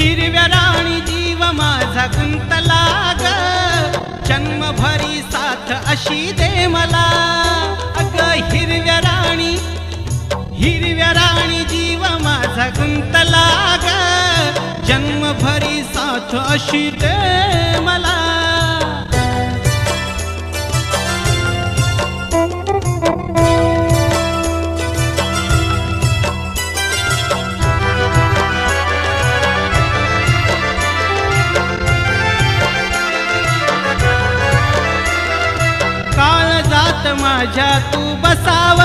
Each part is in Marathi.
हिरव्या राणी जीव माझा गुंतला ग जन्मभरी साथ अशी दे मला. अग हिरव्या राणी हिरव्या राणी जीव माझा गुंतला ग जन्मभरी साथ अशी दे जात माझ्या तू बसाव.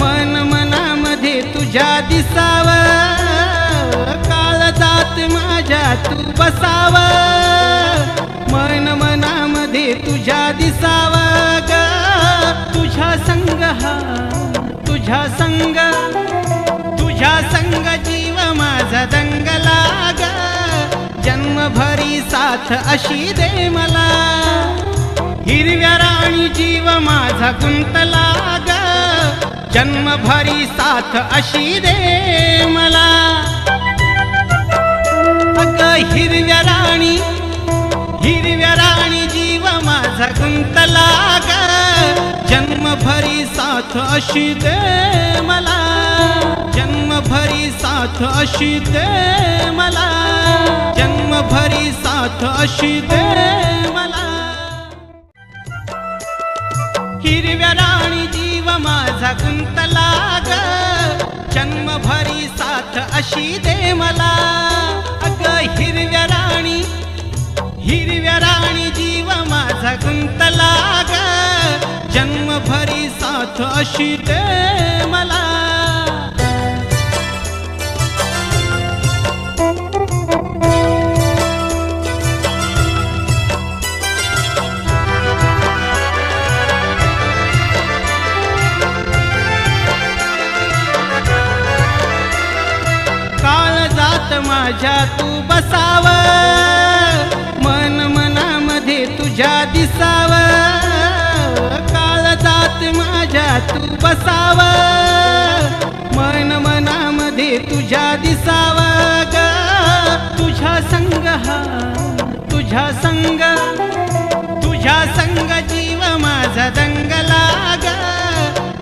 मन मनामध्ये तुझ्या दिसाव. काळ जात माझ्या तू बसाव. मन मनामध्ये तुझ्या दिसाव. ग तुझ्या संग हा तुझ्या संग तुझ्या संग जीव माझा दंगला ग जन्मभरी साथ अशी दे मला. हिरव्या राणी जीव माझा गुंतला ग जन्मभरी साथ अशी दे मला. अग हिरव्या राणी हिरव्या राणी जीव माझा गुंतला ग जन्मभरी साथ अशी दे मला. जन्मभरी साथ अशी दे मला. जन्मभरी साथ अशी दे हिरव्या राणी जीव माझा गुंतला ग जन्मभरी साथ अशी दे मला. अग हिरव्या राणी हिरव्या राणी जीव माझा गुंतला ग जन्मभरी साथ अशी दे जात माझ्या तू बसाव. मन मनामध्ये तुझ्या दिसाव. काळ जात माझ्या तू बसाव. मन मनामध्ये तुझ्या दिसाव ग. तुझ्या संग हा तुझ्या संग तुझ्या संग जीव माझा दंगला ग.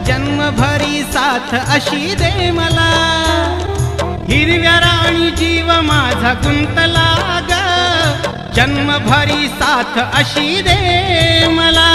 जन्मभरी साथ अशी दे मला. हिरव्या राणी जीव माझा गुंतला ग. जन्मभरी साथ अशी दे मला.